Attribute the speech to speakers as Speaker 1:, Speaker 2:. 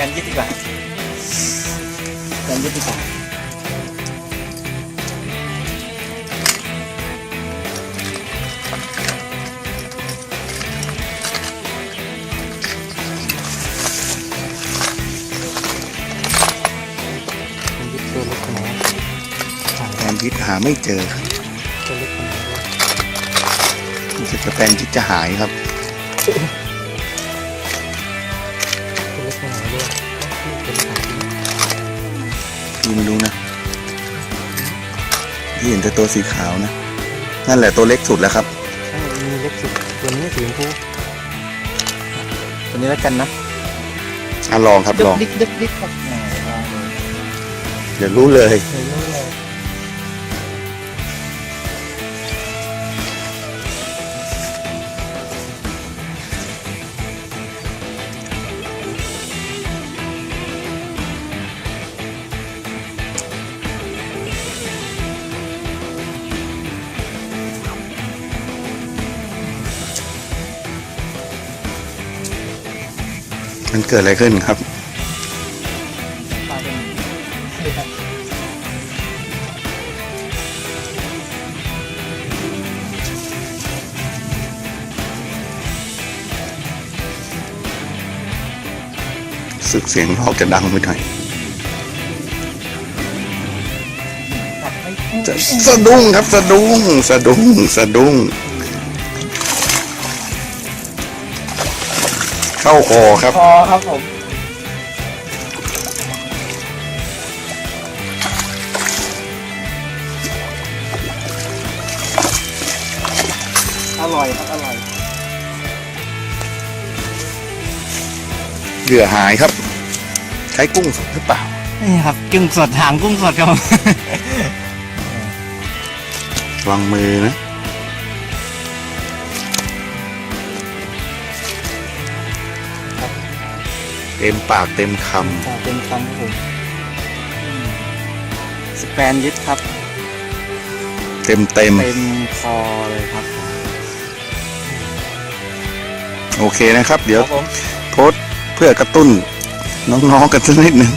Speaker 1: แปนยึดดีกว่าสแปนยึดดีกว่า
Speaker 2: มันยึดตัวเล็กนาด
Speaker 3: แปนยึดหาไม่เจอครับ
Speaker 2: ตัวเล็กนาดด้วย
Speaker 3: รู้สึกจะแปนยึดจะหายครับ พี่เห็นแต่ตัวสีขาวนะ นั่นแหละตัวเล็กสุดแล้วครับ
Speaker 2: ใช่มีเล็กสุดตัวนี้สีชมพู
Speaker 1: ตัวนี้แล้วกันนะ
Speaker 3: อะลองครับลอง
Speaker 1: ดึกดึกดึกครับแหมลองดู
Speaker 3: เดี๋ยวรู้เลย
Speaker 2: เห็นแล้วเลย
Speaker 3: มันเกิดอะไรขึ้นครับ
Speaker 1: ปลาเป็น
Speaker 3: สึกเสียงรอกจะดังไปหน่อย
Speaker 1: ตัดไม่คู่
Speaker 3: จะสะดุ้งครับสะดุ้งสะดุ้งสะดุ้ง เข้าคอครับ
Speaker 1: พอครับผม อร่อยครับอร่อย
Speaker 3: เหยื่อหายครับ ใช้กุ้งสดหรือเปล่า
Speaker 1: นี่ครับกุ้งสดหางกุ้งสดครับผม
Speaker 3: วางมือนะ เต็มปากเต็มค
Speaker 1: ปลาเป็นคำครับผมอืมสแปนยึดครับำ
Speaker 3: เต็มเต็ม
Speaker 1: เต็มคอเลยครับ
Speaker 3: โอเคนะครับ เดี๋ยว
Speaker 1: ครับผม
Speaker 3: โพสต์เพื่อกระตุ้น น้องๆกันสักนิดหนึ่ง